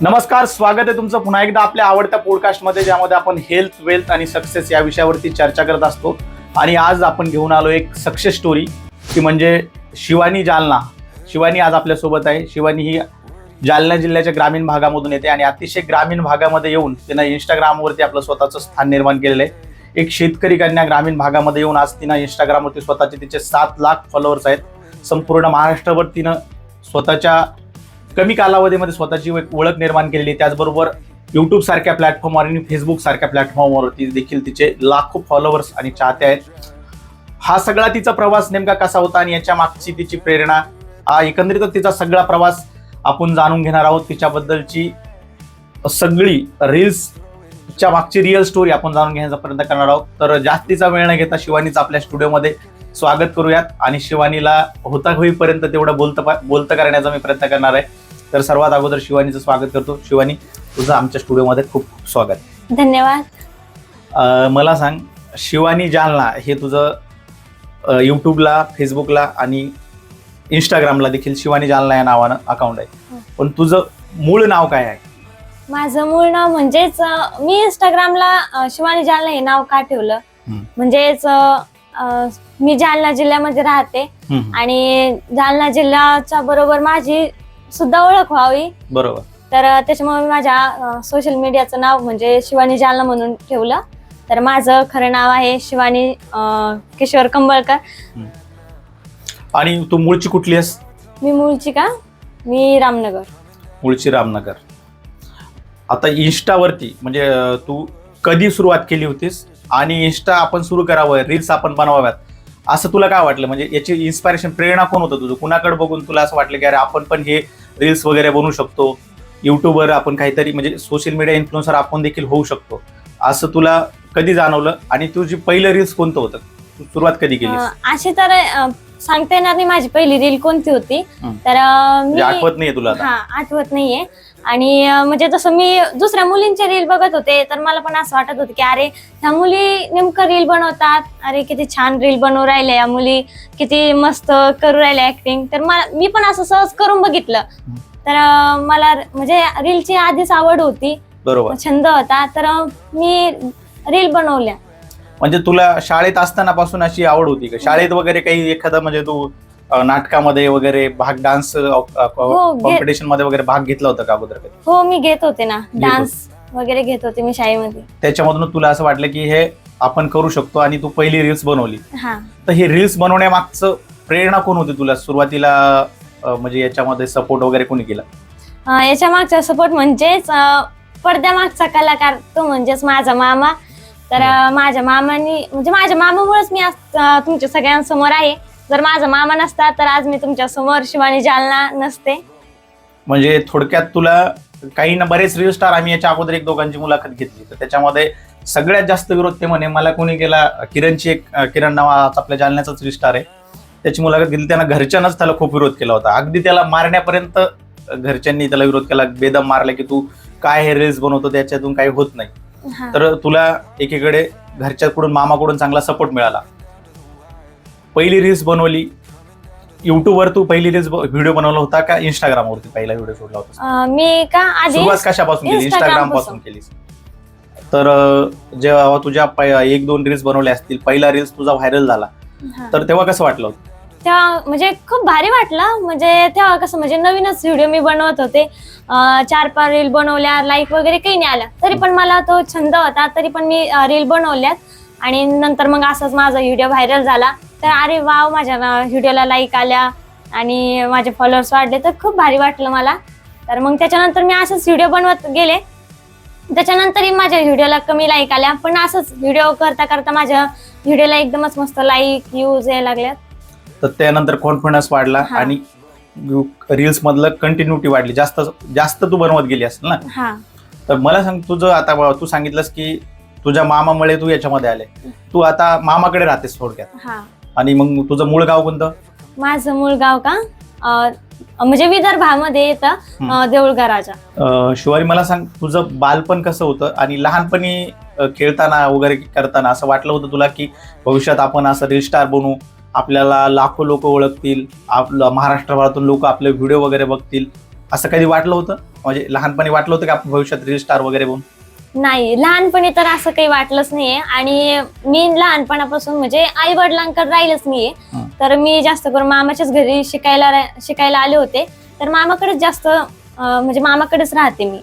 नमस्कार स्वागत आहे तुमचं पुन्हा एकदा आपल्या आवडत्या पॉडकास्टमध्ये ज्यामध्ये आपण हेल्थ वेल्थ आणि सक्सेस या विषयावरती चर्चा करत असतो. आणि आज आपण घेऊन आलो एक सक्सेस स्टोरी ती म्हणजे शिवानी जालना. शिवानी आज आपल्यासोबत आहे. शिवानी ही जालना जिल्ह्याच्या ग्रामीण भागामधून येते आणि अतिशय ग्रामीण भागामध्ये येऊन तिनं इंस्टाग्रामवरती आपलं स्वतःचं स्थान निर्माण केलेलं आहे. एक शेतकरी कन्या ग्रामीण भागामध्ये येऊन आज तिनं इंस्टाग्रामवरती स्वतःचे तिचे सात लाख फॉलोअर्स आहेत. संपूर्ण महाराष्ट्रावर तिनं स्वतःच्या कमी कालावधीमध्ये स्वतःची एक ओळख निर्माण केलेली त्याचबरोबर युट्यूब सारख्या प्लॅटफॉर्मवर आणि फेसबुक सारख्या प्लॅटफॉर्मवरती देखील तिचे लाखो फॉलोअर्स आणि चाहते आहेत. हा सगळा तिचा प्रवास नेमका कसा होता आणि याच्या मागची तिची प्रेरणा हा एकंदरीतच तिचा सगळा प्रवास आपण जाणून घेणार आहोत. तिच्याबद्दलची सगळी रील्सच्या मागची रिअल स्टोरी आपण जाणून घेण्याचा प्रयत्न करणार आहोत. तर जास्तीचा वेळ न घेता शिवानीचं आपल्या स्टुडिओमध्ये स्वागत करूयात. आणि शिवानीला होता होईपर्यंत तेवढं बोलतं बोलतं करण्याचा मी प्रयत्न करणार आहे. तर सर्वात अगोदर शिवानीचं स्वागत करतो. शिवानी तुझं आमच्या स्टुडिओमध्ये खूप खूप स्वागत. धन्यवाद. अं, मला सांग शिवानी जालना हे तुझं अं, यूट्यूबला फेसबुकला आणि इंस्टाग्रामला देखील शिवानी जालना या नावानं अकाउंट आहे. हो. पण तुझं मूळ नाव काय आहे? माझं मूळ नाव म्हणजेच अं, मी इंस्टाग्रामला अं, शिवानी जालना हे नाव का ठेवलं? हम्म. म्हणजेच अं, अं, मी जालना जिल्ह्यामध्ये राहते. हम्म, आणि जालना जिल्ह्याच्या बरोबर माझी सुद्धा ओळख व्हावी. बरोबर. तर त्याच्यामुळे मी माझ्या सोशल मीडियाचं नाव म्हणजे शिवानी जालना म्हणून ठेवलं. तर माझं खरं नाव आहे शिवानी किशोर कंबळकर. आणि तू मूळची कुठली आहेस? मी मूळची का? मी रामनगर. मूळची रामनगर. आता इन्स्टावरती म्हणजे तू कधी सुरुवात केली होतीस? आणि इन्स्टा आपण सुरू करावं रील्स आपण बनवाव्यात. असं तुला काय वाटलं? म्हणजे याची इन्स्पायरेशन प्रेरणा कोण होतं तुझं? कुणाकडे बघून तुला असं वाटलं की अरे आपण पण हे रील्स वगैरे बनवू शकतो. युट्यूबवर आपण काहीतरी म्हणजे सोशल मीडिया इन्फ्लुएन्सर आपण देखील होऊ शकतो. असं तुला कधी जाणवलं? आणि तुझी पहिलं रील्स कोणतं होतं? तू सुरुवात कधी केली? अशी तर अं, सांगता येणार नाही माझी पहिली रील कोणती होती. तर अं, म्हणजे मी आठवत नाहीये तुला आता. हा आठवत नाहीये. आणि म्हणजे जसं मी दुसऱ्या मुलींचे रील बघत होते तर मला पण असं वाटत होतं की अरे ह्या मुली नेमकं रील बनवतात. अरे किती छान रील बनवू राहिल्या या मुली किती मस्त करू राहिल्या ऍक्टिंग तर मला मी पण असं सहज करून बघितलं. तर मला म्हणजे रीलची आधीच आवड होती. बरोबर. छंद होता. तर मी रील बनवल्या. म्हणजे तुला शाळेत असताना पासून अशी आवड होती का? शाळेत वगैरे काही एखादं म्हणजे तू नाटकामध्ये वगैरे भाग डान्स हो, कॉम्पिटिशनमध्ये वगैरे भाग घेतला होता का अगोदर कधी? हो मी घेत होते ना. डान्स वगैरे घेत होते मी शाळेमध्ये. त्याच्यामधून तुला असं वाटलं की हे आपण करू शकतो आणि तू पहिली रील्स बनवली. हा. तर हे रील्स बनवण्यामागचं प्रेरणा कोण होती तुला? सुरुवातीला अं, म्हणजे याच्यामध्ये सपोर्ट वगैरे कोणी केला? अं, याच्या मागचा सपोर्ट म्हणजेच अं, पडद्यामागचा कलाकार तो म्हणजेच माझा मामा. तर अं, माझ्या मामानी म्हणजे माझ्या मामामुळेच मी आज अं, तुमच्या सगळ्यांसमोर आहे. जर माझा मामा नसता तर आज मी तुमच्यासमोर शिवानी जालना नसते. म्हणजे थोडक्यात तुला काही ना बरेच रील स्टार आम्ही याच्या अगोदर एक दोघांची मुलाखत घेतली. तर त्याच्यामध्ये सगळ्यात जास्त विरोध ते म्हणे मला कोणी केला किरणची एक किरण नावाचा आपल्या जालन्याचाच रील स्टार आहे. त्याची मुलाखत घेतली. त्यांना घरच्यांनाच त्याला खूप विरोध केला होता. अगदी त्याला मारण्यापर्यंत घरच्यांनी त्याला विरोध केला. बेदम मारला की तू काय हे रील्स बनवतो त्याच्यातून काही होत नाही. तर तुला एकीकडे घरच्याकडून मामाकडून चांगला सपोर्ट मिळाला. पहिली रील्स बनवली. युट्यूबवर तू पहिली रील्स व्हिडिओ बनवला होता का इंस्टाग्रामवरती पहिला व्हिडिओ सोडला होता अं, मी का आधी सुरुवात कशापासून केली? Instagram इंस्टाग्रामपासून. केलीस. तर अं, जेव्हा तुझ्या पै- एक दोन रील्स बनवले असतील पहिला रील्स तुझा व्हायरल झाला. हा. तर तेव्हा कसं वाटलं? होतं? तेव्हा म्हणजे खूप भारी वाटलं. म्हणजे तेव्हा कसं म्हणजे नवीनच व्हिडिओ मी बनवत होते. अं, चार पाच रील बनवल्या लाईक वगैरे काही नाही आल्या तरी पण मला तो छंद होता. तरी पण मी रील बनवल्यात. आणि नंतर मग असंच माझा व्हिडिओ व्हायरल झाला. तर अरे वाव माझ्या व्हिडिओला लाईक आल्या आणि माझे फॉलोअर्स वाढले. तर खूप भारी वाटलं मला. तर मग त्याच्यानंतर मी असंच व्हिडिओ बनवत गेले. त्याच्यानंतरही माझ्या व्हिडिओला कमी लाईक आल्या. पण असंच व्हिडिओ करता करता माझ्या व्हिडिओला एकदमच मस्त लाईक यूज यायला लागल्यात. तर त्यानंतर कॉन्फिडन्स वाढला. आणि रील्स मधलं कंटिन्युटी वाढली. जास्त जास्त तू बनवत गेली असेल ना? तर मला सांग तुझं आता तू सांगितलंस की तुझ्या मामामुळे तू याच्यामध्ये आले. तू आता मामाकडे राहतेस थोडक्यात. आणि मग तुझं मूळ गाव कोणतं? माझं मूळ गाव का? अं, म्हणजे विदर्भामध्ये येतं अं, देऊळगा राजा. अं, शिवारी मला सांग तुझं बालपण कसं होतं आणि लहानपणी अं, खेळताना वगैरे करताना असं वाटलं होतं तुला की भविष्यात आपण असं रील स्टार बनू आपल्याला लाखो लोक ओळखतील आपलं महाराष्ट्रभरातून लोक आपले व्हिडिओ वगैरे बघतील असं कधी वाटलं होतं? म्हणजे लहानपणी वाटलं होतं की आपण भविष्यात रील स्टार वगैरे बनू? नाही लहानपणी तर असं काही वाटलंच नाहीये. आणि मी लहानपणापासून म्हणजे आई वडिलांकडे राहिलच नाहीये. हं. तर मी जास्त करून मामाच्याच घरी शिकायला रा- शिकायला आले होते. तर मामाकडेच जास्त अं, म्हणजे मामाकडेच राहते मी.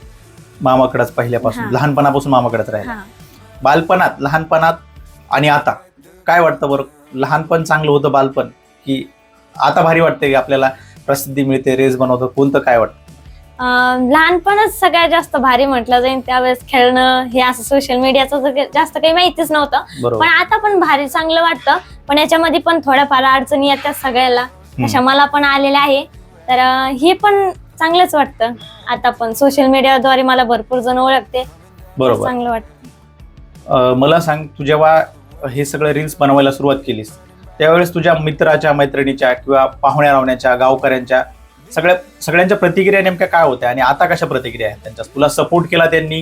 मामाकडेच पहिल्यापासून हा. लहानपणापासून मामाकडेच राहिला. हा. बालपणात लहानपणात आणि आता काय वाटतं बरं? लहानपण चांगलं होतं बालपण? की आता भारी वाटते की आपल्याला प्रसिद्धी मिळते रेस बनवतं कोणतं काय वाटतं? लहानपणच सगळ्यात जास्त भारी म्हटलं जाईल. त्यावेळेस खेळणं हे असं सोशल मीडियाचं जास्त काही माहितीच नव्हतं. पण आता पण भारी चांगलं वाटतं. पण याच्यामध्ये पण थोड्याफार अडचणी येतात सगळ्याला. तशा मला पण आलेल्या आहे. तर हे पण चांगलंच वाटतं. आता पण सोशल मीडियाद्वारे मला भरपूर जण ओळखते. बरोबर. चांगलं वाटतं. मला सांग तू जेव्हा हे सगळं रील्स बनवायला सुरुवात केलीस त्यावेळेस तुझ्या मित्राच्या मैत्रिणीच्या किंवा पाहुण्या रावण्याच्या गावकऱ्यांच्या सगळ्या सगळ्यांच्या प्रतिक्रिया नेमक्या काय होत्या आणि आता कशा प्रतिक्रिया आहेत त्यांच्या? तुला सपोर्ट केला त्यांनी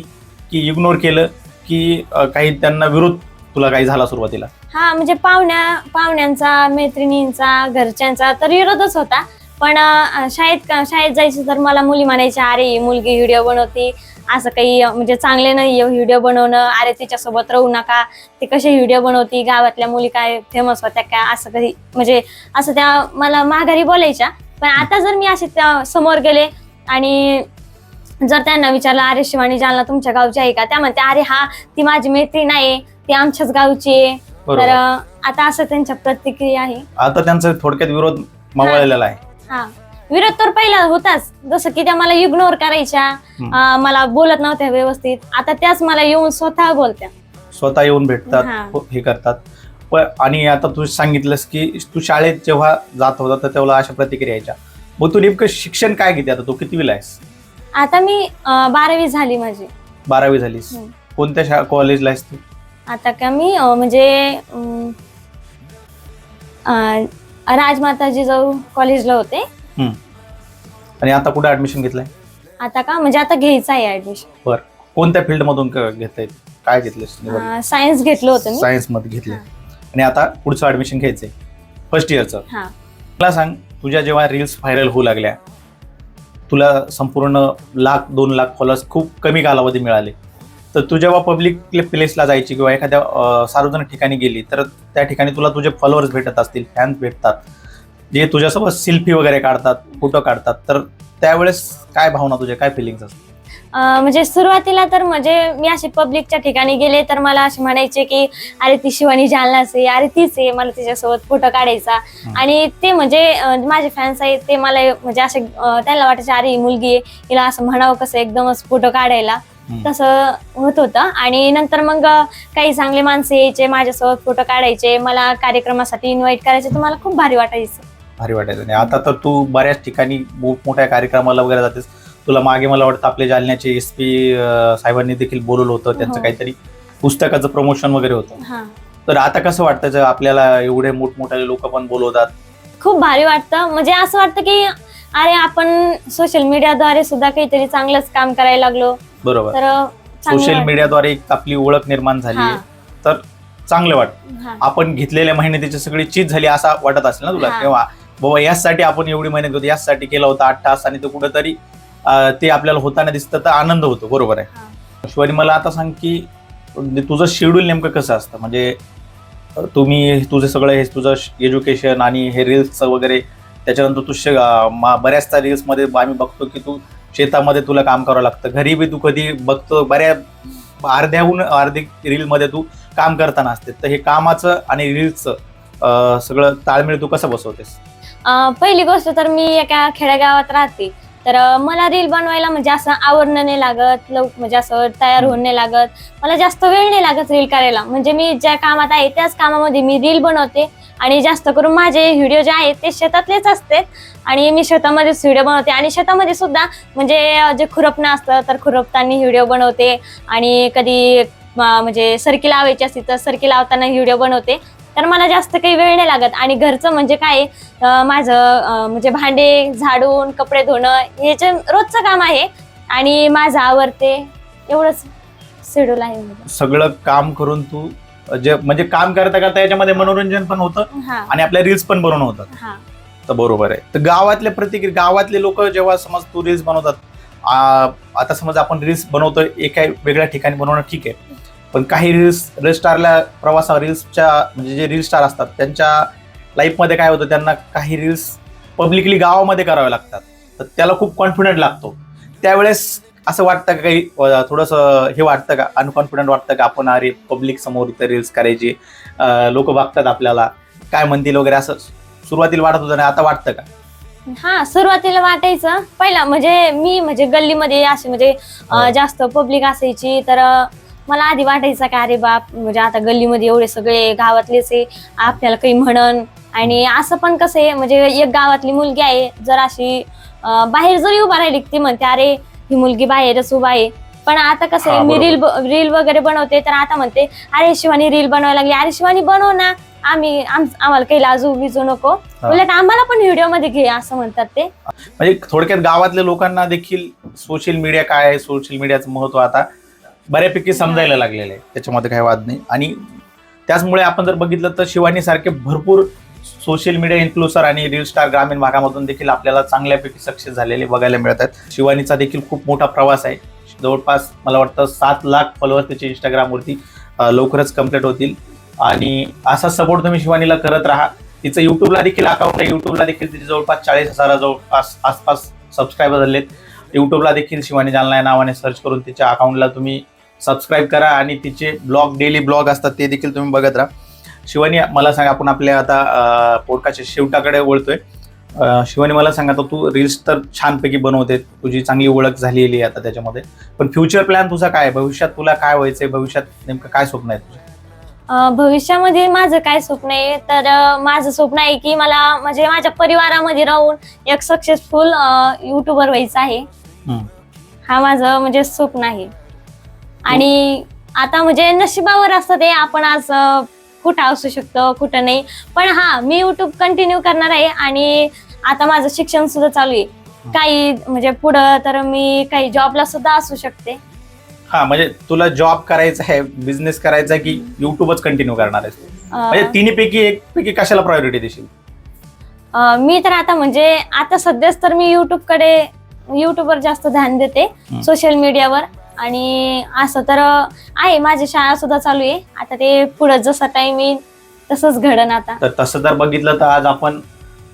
की इग्नोर केलं की अं, काही त्यांना विरोध तुला काही झाला सुरुवातीला? हा म्हणजे पाहुण्या पाहुण्यांचा मैत्रिणींचा घरच्यांचा तर विरोधच होता. पण अं, शाळेत शाळेत जायचं तर मला मुली म्हणायच्या अरे ही मुलगी व्हिडिओ बनवते. असं काही अं, म्हणजे चांगले नाही व्हिडिओ बनवणं. अरे तिच्यासोबत राहू नका. ते कसे व्हिडिओ बनवती? गावातल्या मुली काय फेमस होत्या का? असं काही म्हणजे असं त्या मला माघारी बोलायच्या. पण आता जर मी असे त्या समोर गेले आणि जर त्यांना विचारलं अरे शिवानी जालना तुमच्या गावची आहे का? त्या म्हणते अरे हा ती माझी मैत्रीण आहे ती आमच्याच गावची आहे. तर बरोबर. आता असं त्यांच्या प्रतिक्रिया आहे. आता त्यांचा थोडक्यात विरोध मावळलेला आहे. हा. विरोध तर पहिला होताच. जसं की त्या मला इग्नोर करायच्या. हम्म. अं, मला बोलत नव्हत्या व्यवस्थित. आता त्याच मला येऊन स्वतः बोलत्या. स्वतः येऊन भेटतात हा. हो- हे करतात. पण आणि आता तू सांगितलंस की तू शाळेत जेव्हा जात होता तर तेव्हा अशा प्रतिक्रिया यायच्या. मग तू नेमकं शिक्षण काय घेते आता? तू कितवीला आहेस? आता मी अं, बारावी झाली माझी. बारावी झालीस. हम्म. कोणत्या शा कॉलेजला आहेस तू? आता का मी अं, म्हणजे अं, अं, राजमाता जिजाऊ कॉलेजला होते. हम्म. आणि आता कुठे ऍडमिशन घेतलंय? आता का? म्हणजे आता घ्यायचं आहे ऍडमिशन बर. कोणत्या फील्ड मधून घेताय काय घेतलंस? सायन्स घेतलं होतं मी. सायन्समध्ये घेतलंय. हा. आणि आता पुढचं ऍडमिशन घ्यायचंय. फर्स्ट इयरचं हा. मला सांग तुझ्या जेव्हा रील्स व्हायरल होऊ लागल्या तुला संपूर्ण लाख दोन लाख फॉलोअर्स खूप कमी कालावधी मिळाले. तर तू जेव्हा पब्लिक प्लेसला जायची किंवा एखाद्या सार्वजनिक ठिकाणी गेली तर त्या ठिकाणी तुला तुझे फॉलोअर्स भेटत असतील फॅन्स भेटतात. जे तुझ्यासोबत सेल्फी वगैरे काढतात फोटो काढतात तर त्यावेळेस काय भावना तुझ्या काय फिलिंग्स असतात म्हणजे सुरुवातीला तर म्हणजे मी असे पब्लिकच्या ठिकाणी गेले तर मला असे म्हणायचे की अरे ती शिवानी जालनाच आहे अरे तीच आहे मला तिच्यासोबत फोटो काढायचा. आणि ते म्हणजे माझे फॅन्स आहेत ते मला म्हणजे असे त्यांना वाटायचे अरे ही मुलगी आहे हिला असं म्हणावं कसं एकदमच फोटो काढायला. तसं होत होतं. आणि नंतर मग काही चांगले माणसं यायचे माझ्यासोबत फोटो काढायचे मला कार्यक्रमासाठी इन्व्हाइट करायचे तर मला खूप भारी वाटायचं. भारी वाटायचं. आणि आता तर तू बऱ्याच ठिकाणी मोठ्या कार्यक्रमाला वगैरे जातेस. तुला मागे मला वाटतं आपल्या जालन्याचे एस पी साहेबांनी देखील बोलवलं होतं त्यांचं हो. काहीतरी पुस्तकाचं प्रमोशन वगैरे होतं. हा. तर आता कसं वाटतं आपल्याला एवढे मोठमोठे लोक पण बोलवतात? खूप भारी वाटतं. म्हणजे असं वाटतं की अरे आपण सोशल मीडियाद्वारे सुद्धा काहीतरी चांगलंच काम करायला लागलो. बरोबर. तर चांगलं सोशल वाटतं. मीडियाद्वारे एक आपली ओळख निर्माण झाली हा, तर चांगलं वाटतं. हा. आपण घेतलेल्या मेहनतीची सगळी चीज झाली असं वाटत असेल ना तुला? हा. तेव्हा बाबा याचसाठी आपण एवढी मेहनत होती याचसाठी केला होता आठ तास आणि तो कुठंतरी ते आपल्याला होताना दिसतं तर आनंद होतो. बरोबर आहे. शिवानी मला आता सांग की म्हणजे तुझं शेड्यूल नेमकं कसं असतं? म्हणजे तुम्ही तुझं सगळं हे तुझं एज्युकेशन आणि हे रील्सचं वगैरे त्याच्यानंतर तू शे- बऱ्याचदा रील्समध्ये आम्ही बघतो की तू शेतामध्ये तुला काम करावं लागतं. घरी बी तू कधी बघतो बऱ्या अर्ध्याहून अर्धी रीलमध्ये तू काम करताना असते. तर हे कामाचं आणि रील्सचं सगळं ताळमेळ तू कसं बसवतेस? पहिली गोष्ट तर मी एका खेडेगावात राहते. तर मला रील बनवायला म्हणजे असं आवरणं नाही लागत लव म्हणजे असं तयार होऊन नाही लागत. मला जास्त वेळ नाही लागत रील करायला. म्हणजे मी ज्या कामात आहे त्याच कामामध्ये मी रील बनवते. आणि जास्त करून माझे व्हिडिओ जे आहेत ते शेतातलेच असते आणि मी शेतामध्येच व्हिडिओ बनवते. आणि शेतामध्ये सुद्धा म्हणजे जे खुरपणं असतं तर खुरपताना व्हिडिओ बनवते. आणि कधी म्हणजे सरकी लावायची असते तर सरकी लावताना व्हिडिओ बनवते. तर मला जास्त काही वेळ नाही लागत. आणि घरचं म्हणजे काय माझं म्हणजे भांडे झाडून कपडे धुणं हे जे रोजचं काम आहे आणि माझं आवडते एवढंच शेड्यूल आहे. सगळं काम करून तू जे म्हणजे काम करता करता याच्यामध्ये मनोरंजन पण होतं आणि आपल्या रील्स पण बनवणं होतात. हा. तर बरोबर आहे. तर गावातले प्रतिक्रिया गावातले लोक जेव्हा समज तू रील्स बनवतात आता समज आपण रील्स बनवतोय एका वेगळ्या ठिकाणी बनवणं ठीक आहे. पण काही रील्स रील स्टारला प्रवासा रील्सच्या म्हणजे जे रील स्टार असतात त्यांच्या लाईफमध्ये काय होतं त्यांना काही रील्स पब्लिकली गावामध्ये करावे लागतात. तर त्याला खूप कॉन्फिडंट लागतो. त्यावेळेस असं वाटतं का काही थोडंसं हे वाटतं का? अनकॉन्फिडंट वाटतं का आपण अरे पब्लिक समोर इथं रील्स करायची? लोक बघतात आपल्याला. काय म्हणतील वगैरे असं सुरुवातीला वाटत होतं आता वाटतं का? हा सुरुवातीला वाटायचं. पहिला म्हणजे मी म्हणजे गल्लीमध्ये असे म्हणजे हो. जास्त पब्लिक असायची. तर मला आधी वाटायचं का अरे बाप म्हणजे आता गल्लीमध्ये एवढे सगळे गावातलेच आहे आपल्याला काही म्हणन. आणि असं पण कसं आहे म्हणजे एक गावातली मुलगी आहे जर अशी बाहेर जरी उभा राहिली ती म्हणते अरे ही मुलगी बाहेरच उभा आहे. पण आता कसं आहे मी. रील रील वगैरे बनवते तर आता म्हणते अरे शिवानी रील बनवायला लागली. अरे शिवानी बनव ना. आम्ही आम- आम्हाला काही लाजू बिजू नको. उलट आम्हाला पण व्हिडिओमध्ये घे असं म्हणतात ते. म्हणजे थोडक्यात गावातल्या लोकांना देखील सोशल मीडिया काय आहे? सोशल मीडियाचं महत्त्व आता बऱ्यापैकी समजायला लागलेलं. आहे त्याच्यामध्ये काही वाद नाही. आणि त्याचमुळे आपण जर बघितलं तर शिवानी सारखे भरपूर सोशल मीडिया इन्फ्लुएन्सर आणि रील स्टार ग्रामीण भागामधून देखील आपल्याला चांगल्यापैकी सक्सेस झालेले बघायला मिळत आहेत. शिवानीचा देखील खूप मोठा प्रवास आहे. जवळपास मला वाटतं सात लाख फॉलोअर्स त्याचे इंस्टाग्रामवरती लवकरच कंप्लीट होतील. आणि असा सपोर्ट तुम्ही शिवानीला करत राहा. तिचं युट्यूबला देखील अकाउंट आहे. युट्यूबला देखील तिचे जवळपास चाळीस हजाराजवळपास आसपास सबस्क्रायबर झालेत. युट्यूबला देखील शिवानी जालना या नावाने सर्च करून तिच्या अकाउंटला तुम्ही सबस्क्राईब करा आणि तिचे ब्लॉग डेली ब्लॉग असतात ते देखील तुम्ही बघत राहा. शिवानी मला सांगा आपण आपल्या आता पोटकाच्या शेवटाकडे वळतोय. शिवानी मला सांगा तू रील्स तर छानपैकी बनवते. तुझी चांगली ओळख झालेली आहे आता त्याच्यामध्ये. पण फ्युचर प्लॅन तुझा काय? भविष्यात तुला काय व्हायचंय? भविष्यात नेमकं काय स्वप्न आहे तुझं? भविष्यामध्ये माझं काय स्वप्न आहे? तर माझं स्वप्न आहे की मला म्हणजे माझ्या परिवारामध्ये राहून एक सक्सेसफुल युट्यूबर व्हायचं आहे. हा माझं म्हणजे स्वप्न आहे. आणि आता म्हणजे नशिबावर असतं ते आपण आज कुठं असू शकतो कुठं नाही. पण हा मी युट्यूब कंटिन्यू करणार आहे आणि आता माझं शिक्षण सुद्धा चालू आहे. काही म्हणजे पुढं तर मी काही जॉबला सुद्धा असू शकते. हा म्हणजे तुला जॉब करायचा आहे बिझनेस करायचा आहे की युट्यूबच कंटिन्यू करणार आहेस? म्हणजे तिन्ही पैकी एक पैकी कशाला प्रायोरिटी देशील? अं, मी तर आता म्हणजे आता सध्याच तर मी युट्यूबकडे युट्यूबवर जास्त ध्यान देते. सोशल मीडियावर आणि असं तर आहे माझी शाळा सुद्धा चालू आहे. आता ते पुढे जसा टाइम येईल तसंच घडन आता. तर तसं जर बघितलं तर आज आपण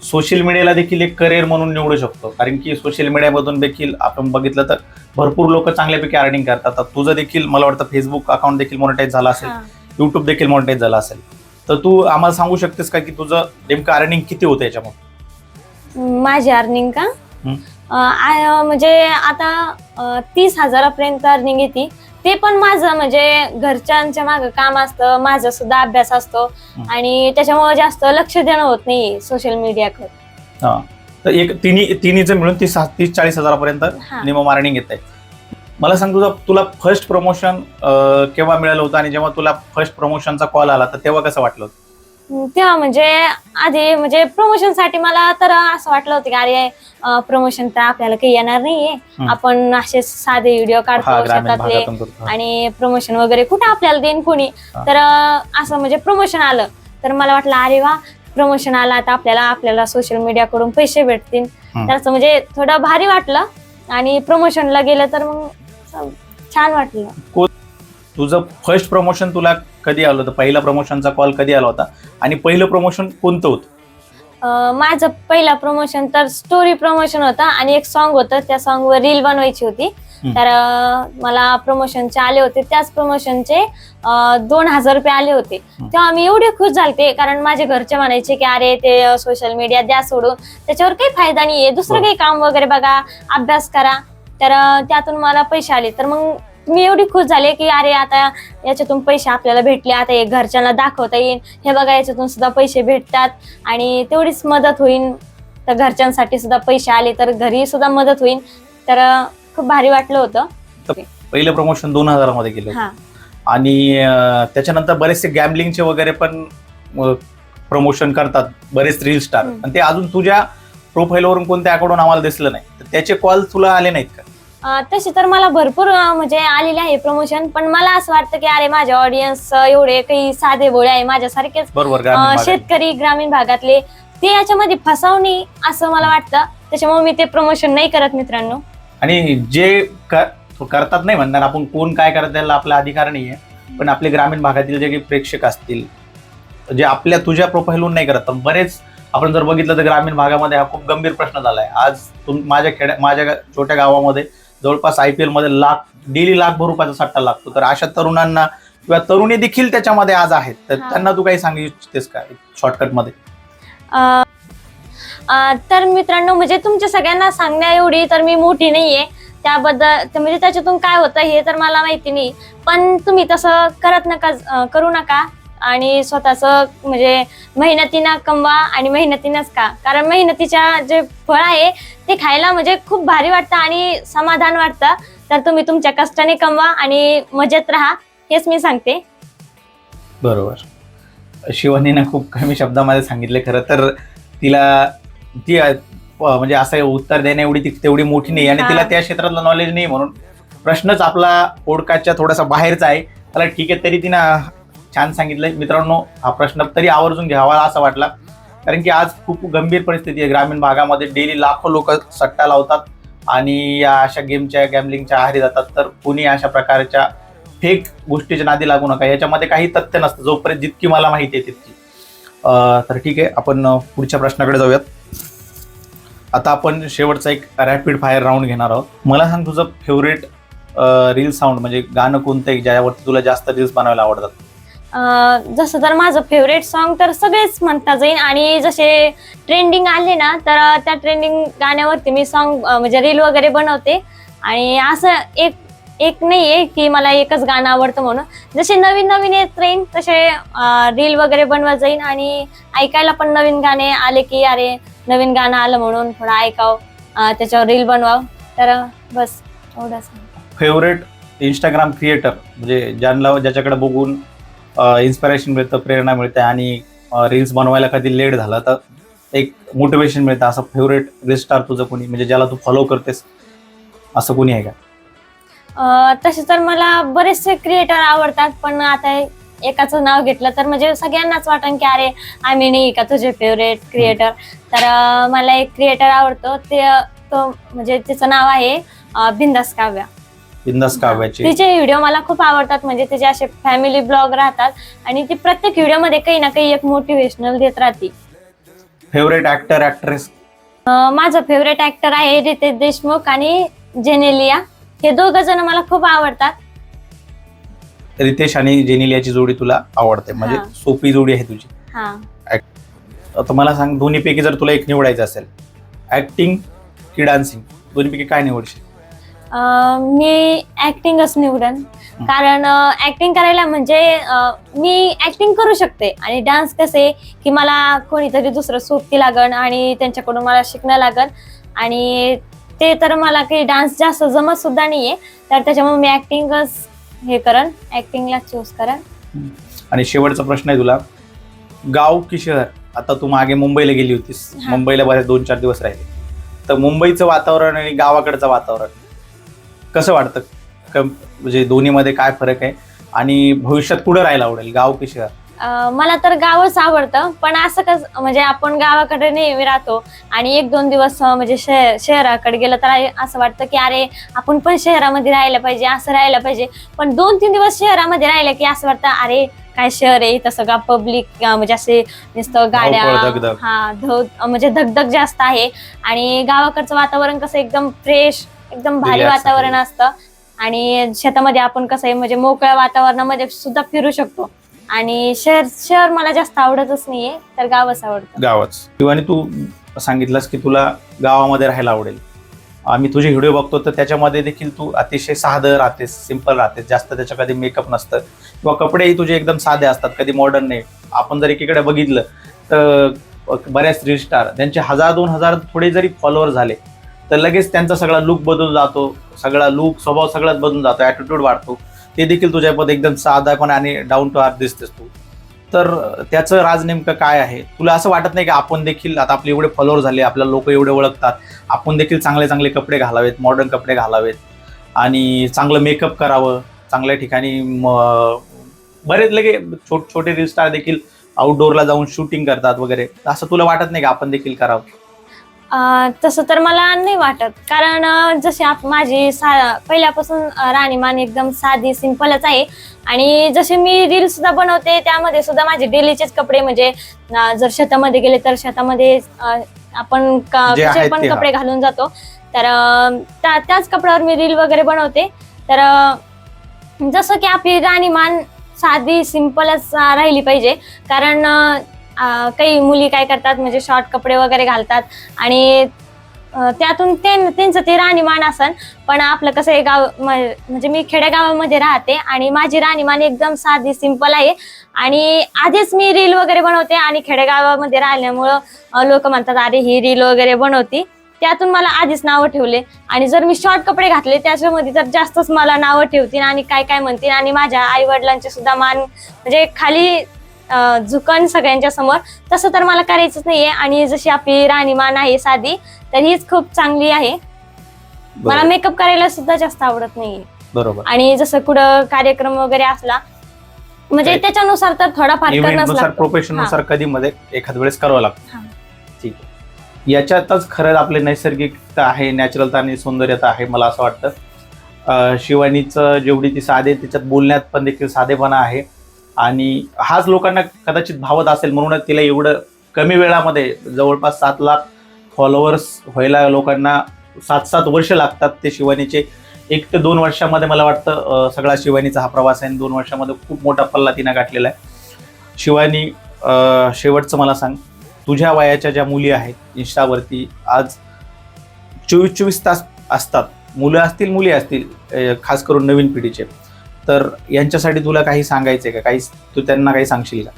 सोशल मीडियाला देखील एक करिअर म्हणून निवडू शकतो. कारण की सोशल मीडियामधून देखील आपण बघितलं तर भरपूर लोक चांगल्यापैकी अर्निंग करतात. तुझं देखील मला वाटतं फेसबुक अकाउंट देखील मॉनिटाईज झालं असेल. युट्यूब देखील मॉनिटाईज झालं असेल. तर तू आम्हाला सांगू शकतेस का की तुझं नेमकं अर्निंग किती होतं याच्यामध्ये माझी अर्निंग का? म्हणजे आता तीस हजारापर्यंत अर्निंग येते ते पण माझं म्हणजे घरच्यांच्या मागं काम असतं माझा सुद्धा अभ्यास असतो. आणि त्याच्यामुळे जास्त लक्ष देणं होत नाही सोशल मीडियाकडे हा तर एक तिन्ही तिन्हीचं मिळून तीस तीस चाळीस हजारापर्यंत. मिनिमम अर्निंग येत आहे मला सांग तुझं तुला फर्स्ट प्रमोशन केव्हा मिळालं होतं आणि जेव्हा तुला फर्स्ट प्रमोशनचा कॉल आला तर तेव्हा कसं वाटलं होतं? तेव्हा म्हणजे आधी म्हणजे प्रमोशनसाठी मला तर असं वाटलं होतं की अरे प्रमोशन तर आपल्याला काही येणार नाहीये. आपण असे साधे व्हिडिओ काढतो शेतातले आणि प्रमोशन वगैरे कुठं आपल्याला देईन कोणी. तर असं म्हणजे प्रमोशन आलं. तर मला वाटलं अरे वा प्रमोशन आलं आता आपल्याला आपल्याला सोशल मीडिया कडून पैसे भेटतील. असं म्हणजे थोडं भारी वाटलं. आणि प्रमोशनला गेलं तर मग छान वाटलं. तुझं फर्स्ट प्रमोशन तुला कधी आलं होतं? पहिला प्रमोशनचा कॉल कधी आला होता? आणि पहिलं प्रमोशन कोणतं होतं? अं, माझं पहिला प्रमोशन तर स्टोरी प्रमोशन होतं आणि एक सॉन्ग होतं त्या सॉन्गवर रील बनवायची होती. हम्म. तर अं, मला प्रमोशनचे आले होते. त्याच प्रमोशनचे दोन हजार रुपये आले होते. हम्म. तेव्हा मी एवढे खुश झालते कारण माझे घरचे म्हणायचे की अरे ते सोशल मीडिया द्या सोडून. त्याच्यावर काही फायदा नाहीये. दुसरं बरं. काही काम वगैरे बघा अभ्यास करा. तर अं, त्यातून मला पैसे आले. तर मग मी एवढी खुश झाले की अरे आता याच्यातून पैसे आपल्याला भेटले आता हे घरच्यांना दाखवता येईल हे बघा याच्यातून सुद्धा पैसे भेटतात आणि तेवढीच मदत होईल तर घरच्यांसाठी सुद्धा पैसे आले तर घरी सुद्धा मदत होईल तर खूप भारी वाटलं होतं. पहिलं प्रमोशन दोन हजारामध्ये केलं होतं. हा. आणि त्याच्यानंतर बरेचसे गॅमलिंगचे वगैरे पण प्रमोशन करतात बरेच रील स्टार. आणि ते अजून तुझ्या प्रोफाईलवरून कोणत्या अकाउंट आम्हाला दिसलं नाही. तर त्याचे कॉल तुला आले नाहीत का? तसे तर मला भरपूर अं, म्हणजे आलेले आहे प्रमोशन पण मला असं वाटतं की अरे माझे ऑडियन्स एवढे काही साधे भोळे आहे माझ्यासारखेच. बरोबर अं, ग्रामीण भागात. शेतकरी ग्रामीण भागातले ते याच्यामध्ये फसवणी असं मला वाटतं. त्याच्यामुळे मी ते प्रमोशन नाही करत मित्रांनो. आणि जे क- करतात नाही म्हणणार आपण कोण काय करत त्याला आपला अधिकार नाही आहे. पण आपले ग्रामीण भागातील जे काही प्रेक्षक असतील जे आपल्या तुझ्या प्रोफाईलहून नाही करत पण बरेच आपण जर बघितलं तर ग्रामीण भागामध्ये हा खूप गंभीर प्रश्न झालाय. आज तुम माझ्या खेड्या माझ्या गा- छोट्या गावामध्ये जवळपास आय पी मध्ये लाख डेली लाखभर रुपयाचा सट्टा लागतो. तर अशा तरुणांना किंवा तरुणी देखील त्याच्यामध्ये आज आहेत. तर. त्यांना तू काही सांगू इच्छितेस का? शॉर्टकटमध्ये तर मित्रांनो म्हणजे तुमच्या सगळ्यांना सांगण्या एवढी तर मी मोठी नाहीये. त्याबद्दल म्हणजे त्याच्यातून काय होतं हे तर मला माहिती नाही. पण तुम्ही तसं करत नका करू नका. आणि स्वतःच म्हणजे मेहनतीनं कमवा आणि मेहनतीनंच का कारण मेहनतीच्या जे फळ आहे ते खायला म्हणजे खूप भारी वाटतं आणि समाधान वाटतं. तर तुम्ही तुमच्या कष्टाने कमवा आणि मजेत राहा हेच मी सांगते. बरोबर. शिवानीनं खूप कमी शब्दामध्ये सांगितले खरं तर तिला ती म्हणजे असं उत्तर देण्या एवढी तेवढी मोठी नाही आणि. तिला त्या क्षेत्रातलं नॉलेज नाही म्हणून प्रश्नच आपला पोडकाच्या थोडासा बाहेरचा आहे. त्याला ठीक आहे तरी तिनं छान सांगितलंय. मित्रांनो हा प्रश्न तरी आवर्जून घ्यावा असा वाटला. कारण की आज खूप गंभीर परिस्थिती आहे. ग्रामीण भागामध्ये डेली लाखो लोक सट्टा लावतात आणि या अशा गेमच्या गॅमलिंगच्या आहारी जातात. तर कुणी अशा प्रकारच्या फेक गोष्टीच्या नादी लागू नका. याच्यामध्ये काही तथ्य नसतं. जोपर्यंत जितकी मला माहिती आहे तितकी. तर ठीक आहे. आपण पुढच्या प्रश्नाकडे जाऊयात. आता आपण शेवटचा एक रॅपिड फायर राऊंड घेणार आहोत. मला सांग तुझं फेवरेट रील साऊंड म्हणजे गाणं कोणतं आहे ज्यावरती तुला जास्त रील्स बनवायला आवडतात? जसं तर माझं फेवरेट सॉन्ग तर सगळेच म्हणता जाईल. आणि जसे ट्रेंडिंग आले ना तर त्या ट्रेंडिंग गाण्यावरती मी सॉन्ग म्हणजे रील वगैरे बनवते. आणि असं एक एक नाही आहे की मला एकच गाणं आवडतं म्हणून. जसे नवीन नवीन येत राहीन तसे रील वगैरे बनवत जाईन. आणि ऐकायला पण नवीन गाणे आले की अरे नवीन गाणं आलं म्हणून थोडं ऐकाव त्याच्यावर रील बनवाव. तर बस एवढंच. फेवरेट इंस्टाग्राम क्रिएटर म्हणजे ज्यांना ज्याच्याकडे बघून इन्स्पिरेशन मिळतं प्रेरणा मिळते आणि रील्स बनवायला कधी लेट झालं तर एक मोटिवेशन मिळतं. असं फेवरेट रील स्टार तुझं कोणी? म्हणजे ज्याला तू फॉलो करतेस असं कोणी आहे का? तसे तर मला बरेचसे क्रिएटर आवडतात पण आता एकाचं नाव घेतलं तर म्हणजे सगळ्यांनाच वाटन की अरे आम्ही नाही का तुझे फेवरेट क्रिएटर तर मला एक क्रिएटर आवडतो. ते तो म्हणजे तिचं नाव आहे बिंदास काव्या. बिंदास काव्याचे. तिचे व्हिडिओ मला खूप आवडतात म्हणजे तिचे असे फॅमिली ब्लॉग राहतात आणि ती प्रत्येक व्हिडिओमध्ये काही ना काही एक मोटिवेशनल देत राहते. फेवरेट ऍक्टर ऍक्ट्रेस अं, माझं फेवरेट ऍक्टर आहे रितेश देशमुख आणि जेनेलिया. हे दोघ जण मला खूप आवडतात. रितेश आणि जेनिलियाची जोडी तुला आवडते म्हणजे हा. सोपी जोडी आहे तुझी. हा. आता मला सांग दोन्हीपैकी जर तुला एक निवडायचं असेल ऍक्टिंग की डान्सिंग दोन्हीपैकी काय निवडशील? मी ऍक्टिंगच निवडन. कारण ऍक्टिंग करायला म्हणजे मी ऍक्टिंग करू शकते. आणि डान्स कसे की मला कोणीतरी दुसरं सोबती लागण आणि त्यांच्याकडून मला शिकणं लागन. आणि ते तर मला काही डान्स जास्त जमत सुद्धा नाहीये. तर त्याच्यामुळे मी ऍक्टिंगच हे करन ऍक्टिंगला चूज करन आणि शेवटचा प्रश्न आहे तुला. गाव की शहर? आता तू मागे मुंबईला गेली होतीस. मुंबईला बरेच दोन चार दिवस राहिले. तर मुंबईचं वातावरण आणि गावाकडचं वातावरण? कसं वाटतं? क- म्हणजे दोन्हीमध्ये काय फरक आहे? आणि भविष्यात पुढे राहायला आवडेल? गाव की शहर? अं, मला तर गावच आवडतं पण असं कस म्हणजे आपण गावाकडे नेहमी राहतो आणि एक दोन दिवस अं, म्हणजे शहर शहराकडे गेलं तर आहे- असं वाटतं की अरे आपण पण शहरामध्ये राहायला पाहिजे असं राहायला पाहिजे. पण दोन तीन दिवस शहरामध्ये राहिलं की असं वाटतं अरे काय शहर आहे? इथं सगळं पब्लिक म्हणजे असे नुसतं धावपळ, गाड्या. हा धो म्हणजे धगधग जास्त आहे. आणि गावाकडचं वातावरण कसं एकदम फ्रेश एकदम भारी Relax. वातावरण असतं. आणि शेतामध्ये आपण कसं आहे म्हणजे मोकळ्या वातावरणामध्ये सुद्धा फिरू शकतो. आणि शहर शहर मला जास्त आवडतच नाहीये तर गावच आवडतं. गावच. किंवा तू सांगितलंस की तुला गावामध्ये राहायला आवडेल. आम्ही तुझे व्हिडिओ बघतो तर त्याच्यामध्ये देखील तू अतिशय साधं राहतेस सिंपल राहतेस. जास्त त्याच्या कधी मेकअप नसतं. किंवा कपडेही तुझे एकदम साधे असतात कधी मॉडर्न नाही. आपण जर एकीकडे बघितलं तर बऱ्याच रील स्टार त्यांचे हजार दोन हजार थोडे जरी फॉलोअर झाले तर लगेच त्यांचा सगळा लुक बदलून जातो. सगळा लुक स्वभाव सगळाच बदलून जातो. ॲटिट्यूड वाढतो. ते देखील तुझ्यामध्ये एकदम साधापणे आणि डाऊन टू अर्थ दिसतेस तू. तर त्याचं राज नेमकं काय आहे? तुला असं वाटत नाही की आपण देखील आता आपले एवढे फॉलोअर झाले आपल्याला लोक एवढे ओळखतात. आपण देखील चांगले चांगले कपडे घालावेत मॉडर्न कपडे घालावेत. आणि चांगलं मेकअप करावं चांगल्या ठिकाणी बरेच लगे छोट छोटे रील स्टार देखील आउटडोअरला जाऊन शूटिंग करतात वगैरे. असं तुला वाटत नाही का आपण देखील करावं? अं, तसं तर मला नाही वाटत. कारण अं, जशी आप माझी सा पहिल्यापासून अं, राहणीमान एकदम साधी सिंपलच आहे. आणि जसे मी रील सुद्धा बनवते त्यामध्ये सुद्धा माझे डेलीचेच कपडे म्हणजे अं, जर शेतामध्ये गेले तर शेतामध्ये अं, आपण क- जे कसे आहेत पण ते, हा. कपडे घालून जातो. तर अं, त्या- त्याच कपड्यावर मी रील वगैरे बनवते. तर अं, जसं की आपली राहणीमान साधी सिंपलच अं, राहिली पाहिजे. कारण अं, काही मुली काय करतात म्हणजे शॉर्ट कपडे वगैरे घालतात आणि त्यातून ते त्यांचं ते राहणीमान असन. पण आपलं कसं आहे गाव म- म्हणजे मी खेडेगावामध्ये राहते आणि माझी राहणीमान एकदम साधी सिंपल आहे. आणि आधीच मी रील वगैरे बनवते आणि खेडेगावामध्ये राहिल्यामुळं लोक म्हणतात अरे ही रील वगैरे बनवती. त्यातून मला आधीच नावं ठेवले. आणि जर मी शॉर्ट कपडे घातले त्याच्यामध्ये तर जास्तच मला नावं ठेवतील आणि काय काय म्हणतील. आणि माझ्या आई वडिलांचे सुद्धा मान म्हणजे खाली झुकन सगळ्यांच्या समोर तसं तर मला करायचंच नाहीये. आणि जशी आपली राहणीमान आहे साधी तर हीच खूप चांगली आहे. मला. मेकअप करायला सुद्धा जास्त आवडत नाहीये. बरोबर. आणि जसं कुठं कार्यक्रम वगैरे असला म्हणजे. त्याच्यानुसार तर थोडाफार इव्हेंट करणंच नुसार लागतं प्रोफेशननुसार कधी मध्ये एखाद वेळेस करावं लागतं. ठीक आहे. याच्यातच खरं आपले नैसर्गिकता आहे नॅचरलता आणि सौंदर्यता आहे मला असं वाटतं. शिवानीचं जेवढी ती साधे तिच्यात बोलण्यात पण देखील साधेपणा आहे. आणि हाच लोकांना कदाचित भावत असेल म्हणूनच तिला एवढं कमी वेळामध्ये जवळपास सात लाख फॉलोअर्स व्हायला लोकांना सात सात वर्ष लागतात ते शिवानीचे. एक ते दोन वर्षामध्ये मला वाटतं सगळा शिवानीचा हा प्रवास आहे आणि दोन वर्षामध्ये खूप मोठा पल्ला तिनं गाठलेला आहे. शिवानी शेवटचं मला सांग. तुझ्या वयाच्या ज्या मुली आहेत इंस्टावरती आज चोवीस चोवीस तास असतात. मुलं असतील मुली असतील खास करून नवीन पिढीचे. तर यांच्यासाठी तुला काही सांगायचंय का? काही तू त्यांना काही सांगशील का?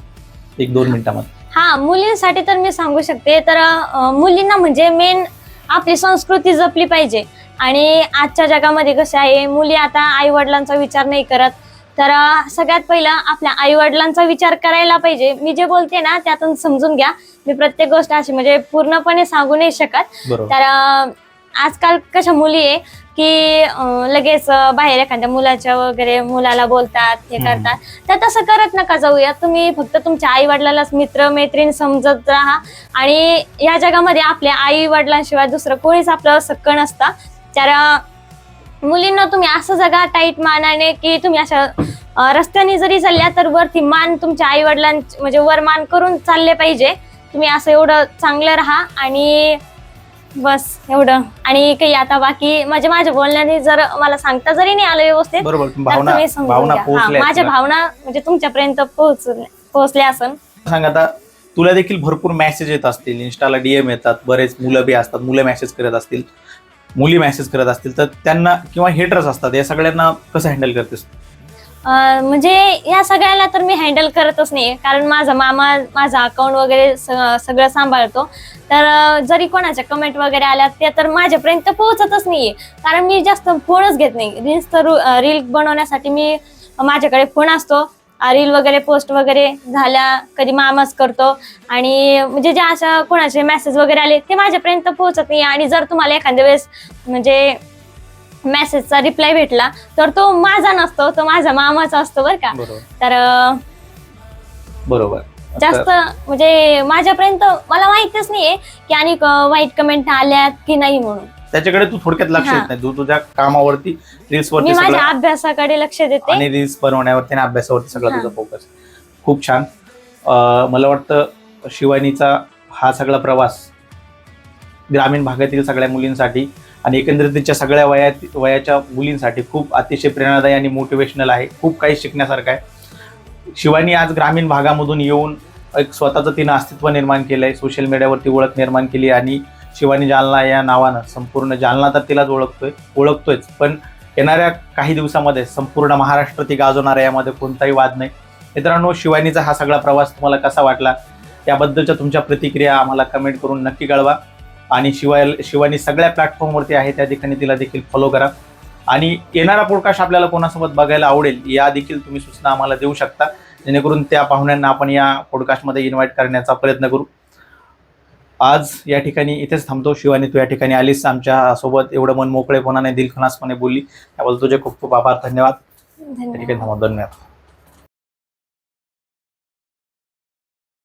एक दोन मिनिटामध्ये. हा मुलींसाठी तर मी सांगू शकते. तर अं, मुलींना म्हणजे मेन आपली संस्कृती जपली पाहिजे. आणि आजच्या जगामध्ये कसं आहे मुली आता आई वडिलांचा विचार नाही करत. तर अं, सगळ्यात पहिलं आपल्या आई वडिलांचा विचार करायला पाहिजे. मी जे बोलते ना त्यातून समजून घ्या. मी प्रत्येक गोष्ट अशी म्हणजे पूर्णपणे सांगू नाही शकत. बरोबर. तर अं, आजकाल कशा मुली आहे की लगेच बाहेर एखाद्या मुलाच्या वगैरे मुलाला बोलतात हे. करतात. तर तसं करत नका जाऊया. तुम्ही फक्त तुमच्या आई वडिलालाच मित्र मैत्रीण समजत राहा. आणि या जगामध्ये आपल्या आई वडिलांशिवाय दुसरं कोणीच आपलं सक्क नसतं. तर मुलींना तुम्ही असं जगा टाईट मानाने की तुम्ही अशा रस्त्याने जरी चालल्या तर वरती मान तुमच्या आई वडिलां म्हणजे वर मान करून चालले पाहिजे. तुम्ही असं एवढं चांगलं राहा आणि बस एवढं. आणि काही आता बाकी म्हणजे माझ्या बोलण्याने जर मला सांगता जरी नाही आलं व्यवस्थित बरोबर तर भावना तुम्ही समजून भावना घ्या. हा, पोहोचल्या माझ्या भावना म्हणजे तुमच्यापर्यंत पोहोचल्या पोहोचल्या असन. सांग आता तुला देखील भरपूर मेसेज येत असतील. इंस्टाला डीएम येतात. बरेच मुलं बी असतात. मुलं मेसेज करत असतील. मुली मेसेज करत असतील. तर त्यांना किंवा हेटर्स असतात. या सगळ्यांना कसं हँडल करतेस? म्हणजे या सगळ्याला तर मी हँडल करतच नाही. कारण माझा मामा माझा अकाउंट वगैरे स- सगळं सांभाळतो. तर जरी कोणाच्या कमेंट वगैरे आल्या त्या तर माझ्यापर्यंत पोहोचतच नाहीये. कारण मी जास्त फोनच घेत नाही. रील्स तर रील बनवण्यासाठी मी माझ्याकडे फोन असतो. रील वगैरे पोस्ट वगैरे झाल्या कधी मामाच करतो. आणि म्हणजे ज्या अशा कोणाचे मेसेज वगैरे आले ते माझ्यापर्यंत पोहोचत नाही. आणि जर तुम्हाला एखाद्या वेळेस म्हणजे मेसेजचा रिप्लाय भेटला तर तो माझा नसतो तो माझ्या मामाचा असतो बरं का. बरोबर. तर अं, बरोबर. जास्त म्हणजे माझ्यापर्यंत मला माहितच नाहीये की आणि वाईट कमेंट आल्यात की नाही म्हणून. त्याच्याकडे तू थोडक्यात लक्ष हा. देत नाही. तू तुझ्या कामावरती रील्स मी वरती माझ्या अभ्यासाकडे लक्ष देते. आणि रील्स बनवण्यावरती आणि अभ्यासावरती सगळं हा. तुझं फोकस खूप छान. अं, मला वाटतं शिवानीचा हा सगळा प्रवास ग्रामीण भागातील सगळ्या मुलींसाठी आणि एकंदरीत त्यांच्या सगळ्या वयात वयाच्या मुलींसाठी खूप अतिशय प्रेरणादायी आणि मोटिवेशनल आहे. खूप काही शिकण्यासारखं आहे. शिवानी आज ग्रामीण भागामधून येऊन एक स्वतःचं तिनं अस्तित्व निर्माण केलं आहे सोशल मीडियावरती ओळख निर्माण केली आणि शिवानी जालना या नावानं संपूर्ण जालना तर तिलाच ओळखतोय ओळखतोयच. पण येणाऱ्या काही दिवसामध्ये संपूर्ण महाराष्ट्र ती गाजवणार आहे यामध्ये कोणताही वाद नाही. मित्रांनो शिवानीचा हा सगळा प्रवास तुम्हाला कसा वाटला? याबद्दलच्या तुमच्या प्रतिक्रिया आम्हाला कमेंट करून नक्की कळवा. आणि शिवाय शिवानी सगळ्या प्लॅटफॉर्मवरती आहे त्या ठिकाणी तिला देखील फॉलो करा. आणि येणारा पॉडकास्ट आपल्याला कोणासोबत बघायला आवडेल या देखील तुम्ही सूचना आम्हाला देऊ शकता. जेणेकरून त्या पाहुण्यांना आपण या पॉडकास्टमध्ये इन्व्हाइट करण्याचा प्रयत्न करू. आज या ठिकाणी इथेच थांबतो. शिवानी तू या ठिकाणी आलीस. आमच्यासोबत एवढं मन मोकळेपणाने दिलखनासपणे बोलली. त्याबद्दल तुझे खूप खूप आभार. धन्यवाद. या ठिकाणी थांबा. धन्यवाद.